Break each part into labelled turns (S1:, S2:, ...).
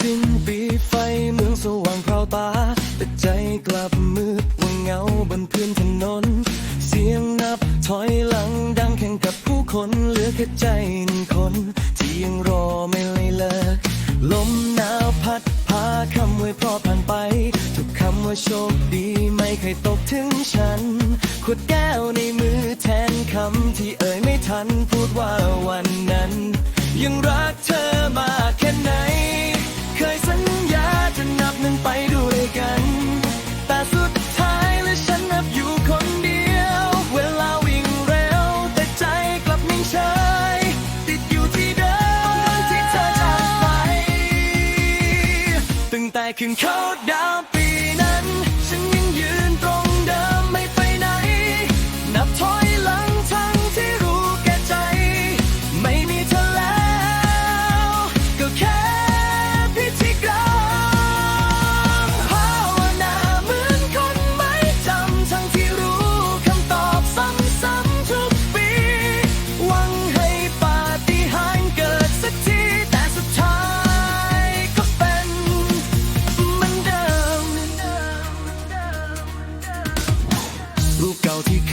S1: สิ้นปีไฟเมืองสว่างเพราตา แต่ใจกลับมืดว่างเงาบนพื้นถนน เสียงนับถอยหลังดังแข่งกับผู้คนเหลือแค่ใจคน ที่ยังรอไม่เลยเลิกลมหนาวพัดพาคำไว้พรอผ่านไป ทุกคำว่าโชคดีไม่เคยตกถึงฉันขวดแก้วในมือแทนคำที่เอ่ยไม่ทันพูดว่าวันนั้น ยังร แต่คืนเขาดาว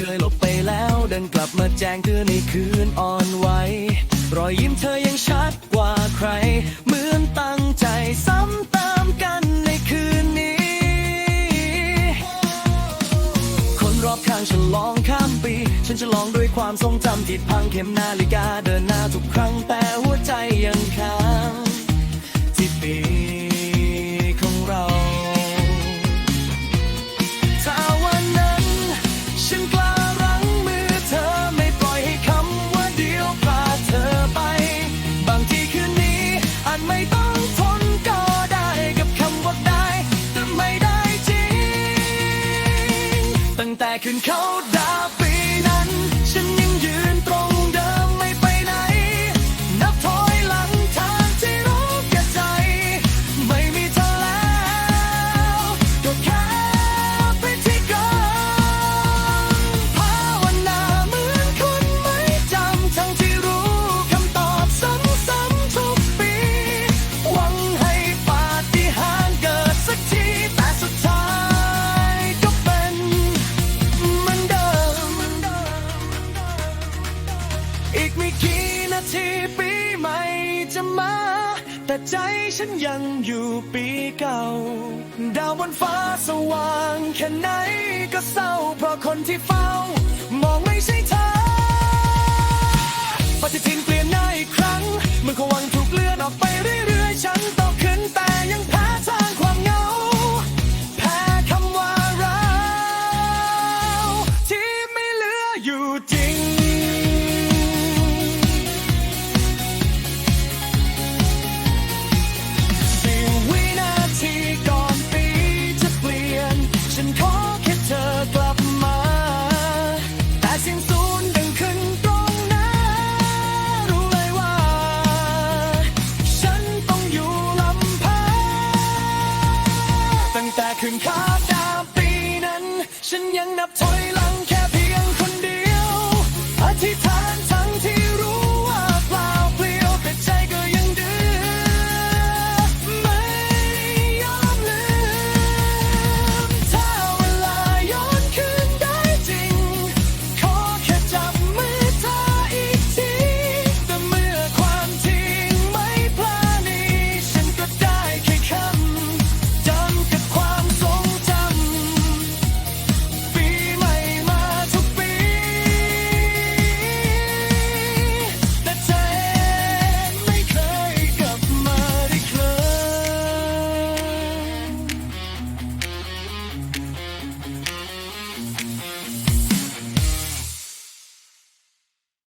S1: เคยลบไปแล้วเดินกลับมาแจ้งเตือนในคืนอ่อนไหวรอยยิ้มเธอยังชัดกว่าใคร เหมือนตั้งใจซ้ำเติมกันในคืนนี้ คนรอบข้างฉลองข้ามปี ฉันจะลองด้วยความทรงจำที่พังเข็มนาฬิกาเดินหน้าทุกครั้งแต่ ตั้งแต่คืนเขาดา ไม่กี่นาทีปีใหม่จะมา แต่ใจฉันยังอยู่ปีเก่า ดาวบนฟ้าสว่างแค่ไหนก็เศร้า เพราะคนที่เฝ้ามองไม่ใช่เธอปฏิทินเปลี่ยนหน้าอีก ขึ้นขาวดามปีนั้น ฉันยังนับถอยหลัง